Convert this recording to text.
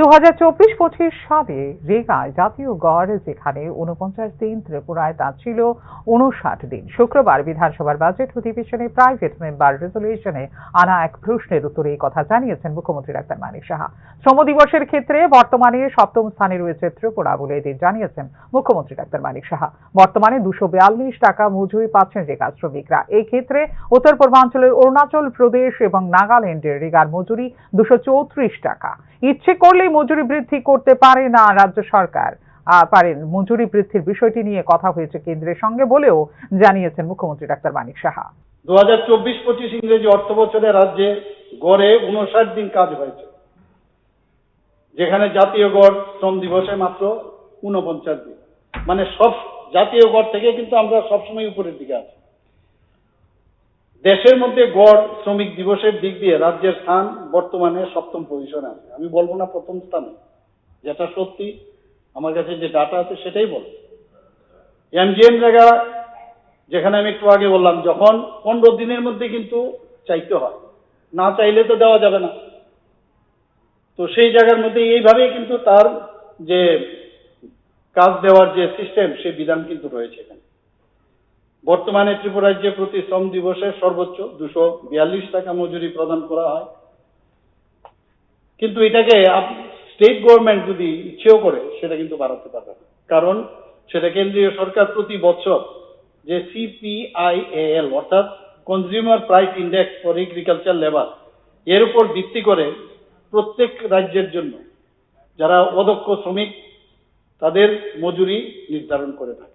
দু হাজার সালে রেগায় জাতীয় গড়, যেখানে উনপঞ্চাশ দিন ত্রিপুরায় তা ছিল উনষাট দিন। শুক্রবার বিধানসভার বাজেট অধিবেশনে প্রাইভেট মেম্বার রেজলিউশনে আনা এক প্রশ্নের উত্তরে এই কথা জানিয়েছেন মুখ্যমন্ত্রী ডাক্তার মানিক সাহা। শ্রম দিবসের ক্ষেত্রে বর্তমানে সপ্তম স্থানে রয়েছে ত্রিপুরা বলে এদিন জানিয়েছেন মুখ্যমন্ত্রী ডাক্তার মানিক সাহা। বর্তমানে দুশো বিয়াল্লিশ টাকা মজুরি পাচ্ছেন রেগা শ্রমিকরা। এই ক্ষেত্রে উত্তর পূর্বাঞ্চলের অরুণাচল প্রদেশ এবং নাগাল্যান্ডের রেগার মজুরি দুশো চৌত্রিশ টাকা। ইচ্ছে করলেই মজুরি বৃদ্ধি করতে পারে না রাজ্য সরকার। পারেন, মজুরি বৃদ্ধির বিষয়টি নিয়ে কথা হয়েছে কেন্দ্রের সঙ্গে বলেও জানিয়েছেন মুখ্যমন্ত্রী ডাক্তার মানিক সাহা। দু হাজার চব্বিশ পঁচিশ ইংরেজি অর্থ বছরে রাজ্যে গড়ে উনষাট দিন কাজ হয়েছে। যেখানে জাতীয় গড় শ্রম দিবসে মাত্র উনপঞ্চাশ দিন। মানে সব জাতীয় গড় থেকে কিন্তু আমরা সবসময় উপরের দিকে আছি। দেশের মধ্যে গড় শ্রমিক দিবসের দিক দিয়ে রাজ্যের স্থান বর্তমানে সপ্তম পজিশনে আছে। আমি বলব না প্রথম স্থানে। যেটা সত্যি, আমার কাছে যে ডাটা আছে সেটাই বল। এমজিএম জায়গা, যেখানে আমি একটু আগে বললাম, যখন পনেরো দিনের মধ্যে কিন্তু চাইতে হয়। না চাইলে তো দেওয়া যাবে না। তো সেই জায়গার মধ্যে এইভাবেই কিন্তু তার যে কাজ দেওয়ার যে সিস্টেম সেই বিধান কিন্তু রয়েছে এখানে। বর্তমানে ত্রিপুরা রাজ্যে প্রতি শ্রম দিবসে সর্বোচ্চ দুশো বিয়াল্লিশ টাকা মজুরি প্রদান করা হয়। কিন্তু এটাকে স্টেট গভর্নমেন্ট যদি ইচ্ছেও করে, সেটা কিন্তু বাড়াতে পারবে কারণ সেটা কেন্দ্রীয় সরকার প্রতি বছর যে সিপিআইএল অর্থাৎ consumer price index for agriculture labour এর উপর ভিত্তি করে প্রত্যেক রাজ্যের জন্য যারা অদক্ষ শ্রমিক, তাদের মজুরি নির্ধারণ করে থাকে।